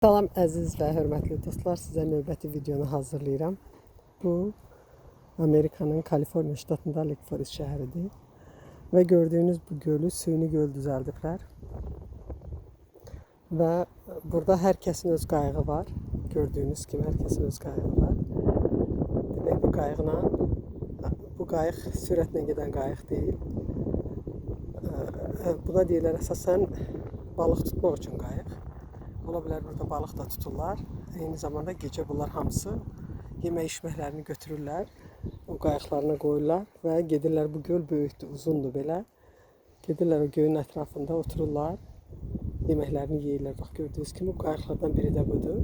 Salam əziz və hörmətli dostlar, sizə növbəti videonu hazırlayıram. Bu Amerikanın Kaliforniya ştatında Lake Forest şəhəridir. Və gördüyünüz bu gölü süni göl düzəldiblər. Və burada hər kəsin öz qayığı var. Gördüyünüz kimi hər kəsin öz qayığı var. Demək bu qayıqla bu qayıq sürətlə gedən qayıq deyil. Buna deyirlər əsasən balıq tutmaq üçün qayıq. Ola bilər burada balıq da tuturlar. Eyni zamanda gecə bunlar hamısı yemək içməklərini götürürlər. O qayıqlarına qoyurlar və gedirlər bu göl böyükdür, uzundur belə. Gedirlər o gölün ətrafında otururlar. Yeməklərini yeyirlər. Bax gördüyünüz kimi qayıqlardan biri də budur.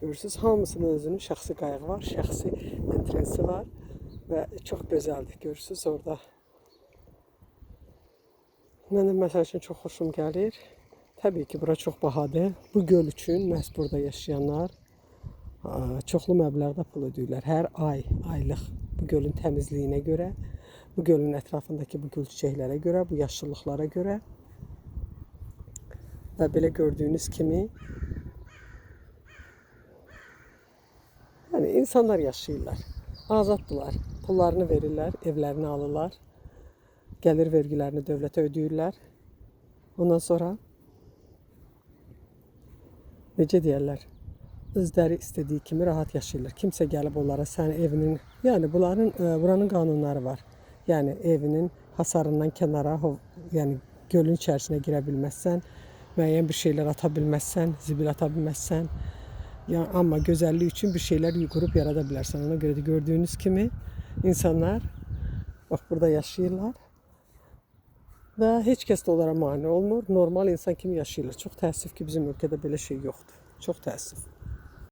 Görürsüz hamısının özünün şəxsi qayığı var, şəxsi entrensi var və çox gözəldir. Görürsüz orada. Mənim məsəl üçün çox xoşum gəlir. Təbii ki, bura çox bahadır. Bu göl üçün məhz burada yaşayanlar çoxlu məbləğdə pul ödəyirlər. Hər ay, aylıq bu gölün təmizliyinə görə, bu gölün ətrafındakı bu gül çiçəklərə görə, bu yaşıllıqlara görə və belə gördüyünüz kimi yəni insanlar yaşayırlar. Azaddılar. Pullarını verirlər, evlərini alırlar. Gəlir vergilərini dövlətə ödəyirlər. Ondan sonra necə deyərlər? Özləri istədiyi kimi rahat yaşayırlar. Kimsə gəlib onlara sən evinin, yəni bunların e, buranın qanunları var. Yəni evinin hasarından kənara, yəni gölün içərisinə girə bilməzsən, müəyyən bir şeylər ata bilməzsən, zibil ata bilməzsən. Ya amma gözəllik üçün bir şeylər qurub yarada bilərsən. Ona görə də gördüyünüz kimi insanlar bax burada yaşayırlar. Və heç kəs də onlara mane olmur. Normal insan kimi yaşayırlar. Çox təəssüf ki, bizim ölkədə belə şey yoxdur. Çox təəssüf.